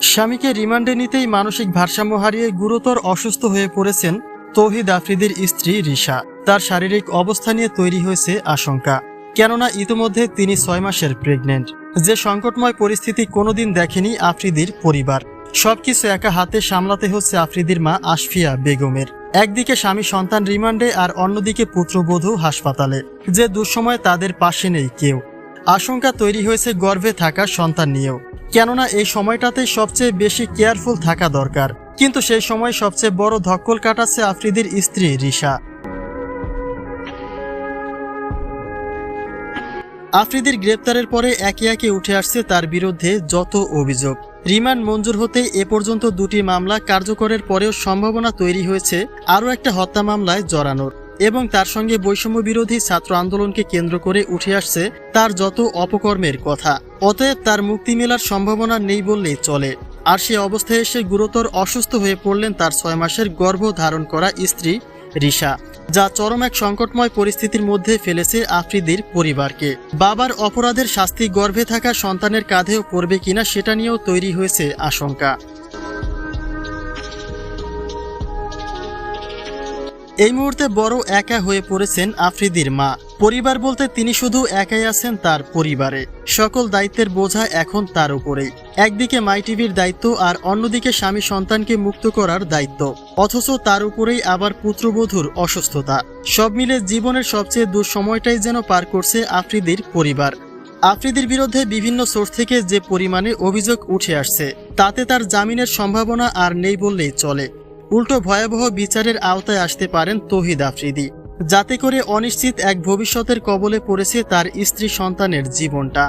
স্বামীকে রিমান্ডে নিতেই মানসিক ভারসাম্য হারিয়ে গুরুতর অসুস্থ হয়ে পড়েছেন তৌহিদ আফ্রিদির স্ত্রী রিশা। তার শারীরিক অবস্থা নিয়ে তৈরি হয়েছে আশঙ্কা। কেননা ইতোমধ্যে তিনি ছয় মাসের প্রেগনেন্ট। যে সংকটময় পরিস্থিতি কোনোদিন দেখেনি আফ্রিদির পরিবার। সবকিছু একা হাতে সামলাতে হচ্ছে আফ্রিদির মা আশফিয়া বেগমের। একদিকে স্বামী সন্তান রিমান্ডে আর অন্যদিকে পুত্রবধূ হাসপাতালে। যে দুঃসময়ে তাদের পাশে নেই কেউ। আশঙ্কা তৈরি হয়েছে গর্ভে থাকা সন্তান নিয়েও। কেননা এই সময়টাতে সবচেয়ে বেশি কেয়ারফুল থাকা দরকার। কিন্তু সেই সময় সবচেয়ে বড় ধক্কল কাটাচ্ছে আফ্রিদির স্ত্রী রিশা। আফ্রিদির গ্রেপ্তারের পরে একে একে উঠে আসছে তার বিরুদ্ধে যত অভিযোগ। রিমান্ড মঞ্জুর হতে এ পর্যন্ত দুটি মামলা কার্যকরের পরেও সম্ভাবনা তৈরি হয়েছে। আরও একটা হত্যা মামলায় জড়ানোর। এবং তার সঙ্গে বৈষম্য বিরোধী ছাত্র আন্দোলনকে কেন্দ্র করে উঠে আসছে তার যত অপকর্মের কথা। অতএব তার মুক্তি মেলার সম্ভাবনা নেই বললেই চলে। আর সে অবস্থায় এসে গুরুতর অসুস্থ হয়ে পড়লেন তার ছয় মাসের গর্ভ ধারণ করা স্ত্রী রিশা, যা চরম এক সংকটময় পরিস্থিতির মধ্যে ফেলেছে আফ্রিদির পরিবারকে। বাবার অপরাধের শাস্তি গর্ভে থাকা সন্তানের কাঁধেও পড়বে কিনা সেটা নিয়েও তৈরি হয়েছে আশঙ্কা। এই মুহূর্তে বড় একা হয়ে পড়েছেন আফ্রিদির মা। পরিবার বলতে তিনি শুধু একাই আছেন তার পরিবারে। সকল দায়িত্বের বোঝা এখন তার উপরেই। একদিকে মাই টিভির দায়িত্ব আর অন্যদিকে স্বামী সন্তানকে মুক্ত করার দায়িত্ব। অথচ তার উপরেই আবার পুত্রবধূর অসুস্থতা। সব মিলে জীবনের সবচেয়ে দুঃসময়টাই যেন পার করছে আফ্রিদির পরিবার। আফ্রিদির বিরুদ্ধে বিভিন্ন সোর্স থেকে যে পরিমাণে অভিযোগ উঠে আসছে, তাতে তার জামিনের সম্ভাবনা আর নেই বললেই চলে। উল্টো ভয়াবহ বিচারের আওতায় আসতে পারেন তহিদ আফ্রিদি, যাতে করে অনিশ্চিত এক ভবিষ্যতের কবলে পড়েছে তার স্ত্রী সন্তানের জীবনটা।